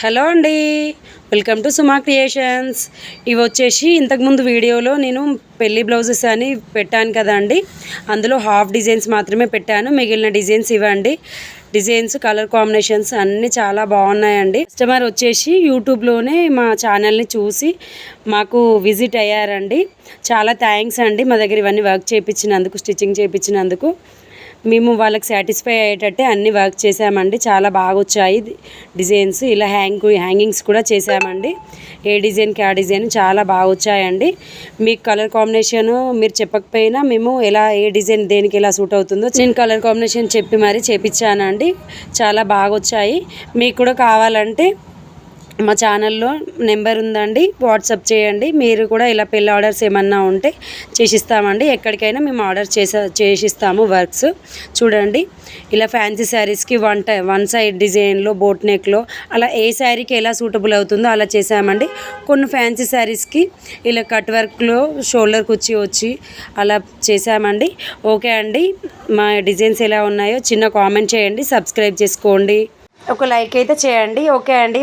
Hello అండి. Welcome to Suma creations ఇవి వచ్చేసి ఇంతకుముందు వీడియోలో నేను పెళ్ళి బ్లౌజెస్ అని పెట్టాను కదా అండి. అందులో హాఫ్ డిజైన్స్ మాత్రమే పెట్టాను. మిగిలిన డిజైన్స్ ఇవ్వండి. డిజైన్స్ కలర్ కాంబినేషన్స్ అన్నీ చాలా బాగున్నాయండి. కస్టమర్ వచ్చేసి యూట్యూబ్లోనే మా ఛానల్ని చూసి మాకు విజిట్ అయ్యారండి. చాలా థ్యాంక్స్ అండి మా దగ్గర ఇవన్నీ వర్క్ చేయించినందుకు స్టిచ్చింగ్ చేయించినందుకు మేము వాళ్ళకి సాటిస్ఫై అయ్యేటట్టే అన్ని వర్క్ చేసామండి చాలా బాగా వచ్చాయి డిజైన్స్ ఇలా హ్యాంగ్ హ్యాంగింగ్స్ కూడా చేసామండి ఏ డిజైన్కి ఆ డిజైన్ చాలా బాగా వచ్చాయండి మీకు కలర్ కాంబినేషన్ మీరు చెప్పకపోయినా మేము ఎలా ఏ డిజైన్ దేనికి ఎలా సూట్ అవుతుందో నేను కలర్ కాంబినేషన్ చెప్పి మరీ చేపించానండి చాలా బాగా వచ్చాయి మీకు కూడా కావాలంటే మా ఛానల్లో నెంబర్ ఉందండి. వాట్సాప్ చేయండి. మీరు కూడా ఇలా పెళ్ళి ఆర్డర్స్ ఏమన్నా ఉంటే చేసిస్తామండి. ఎక్కడికైనా మేము ఆర్డర్ చేసా చేసిస్తాము వర్క్స్. చూడండి. ఇలా ఫ్యాన్సీ శారీస్కి వన్ టై వన్ సైడ్ డిజైన్లో బోట్ నెక్లో అలా ఏ శారీకి ఎలా సూటబుల్ అవుతుందో అలా చేసామండి. కొన్ని ఫ్యాన్సీ శారీస్కి ఇలా కట్ వర్క్లో షోల్డర్ కుర్చీ వచ్చి అలా చేసామండి. ఓకే అండి. మా డిజైన్స్ ఎలా ఉన్నాయో చిన్న కామెంట్ చేయండి. సబ్స్క్రైబ్ చేసుకోండి. ఒక లైక్ అయితే చేయండి. ఓకే అండి.